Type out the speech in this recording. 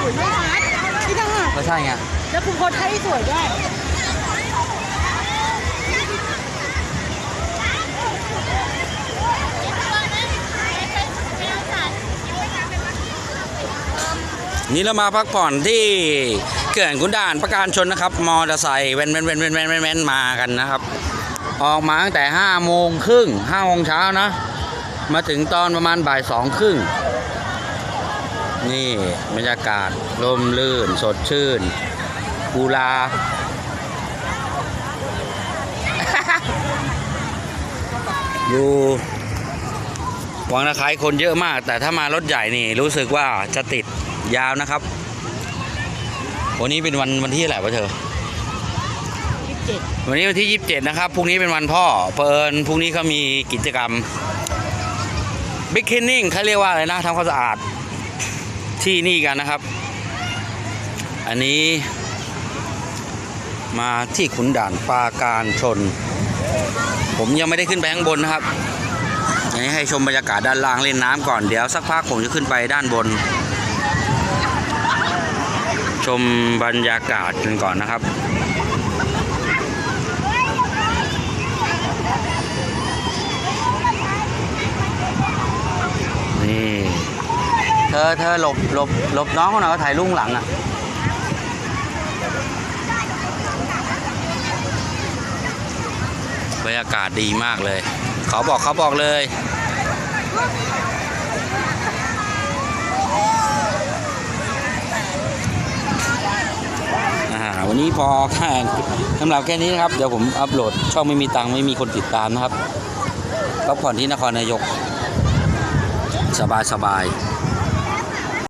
สวยมากที่นั่งอะก็ใช่ไง แล้วคุณโพสท่าที่สวยด้วยนี่เรามาพักผ่อนที่เขื่อนขุนด่านประการชนนะครับ มอเตอร์ไซค์แว้นแว้นแว้นแว้นแว้นแว้นแว้นมากันนะครับ ออกมาตั้งแต่ห้าโมงครึ่งห้าโมงเช้านะ มาถึงตอนประมาณบ่ายสองครึ่ง นี่บรรยากาศลมลื่นสดชื่นกูลา อยู่วังตะไคร้คนเยอะมาก แต่ถ้ามารถใหญ่นี่รู้สึกว่าจะติดยาวนะครับ วันนี้เป็นวันวันที่อะไหรวะเธอยี่สิบเจ็ดวันนี้วันที่ 27 นะครับ พรุ่งนี้เป็นวันพ่อเปิญพรุ่งนี้เขามีกิจกรรมบิ๊กค n นนิ่งเขาเรียกว่าอะไรนะทำความสะอาด ที่นี่กันนะครับ อันนี้มาที่ขุนด่านปาการชน ผมยังไม่ได้ขึ้นไปข้างบนนะครับอันนี้ให้ชมบรรยากาศด้านล่างเล่นน้ำก่อนเดี๋ยวสักพักผมจะขึ้นไปด้านบน ชมบรรยากาศกันก่อนนะครับ เธอเธอหลบหลบหลบน้องเขาหน่อยเขาถ่ายรุ่งหลังอะบรรยากาศดีมากเลย เขาบอกเขาบอกเลยวันนี้พอแค่สำหรับแค่นี้นะครับ เดี๋ยวผมอัปโหลด ช่องไม่มีตังค์ไม่มีคนติดตามนะครับพักผ่อนที่นครนายก สบายสบาย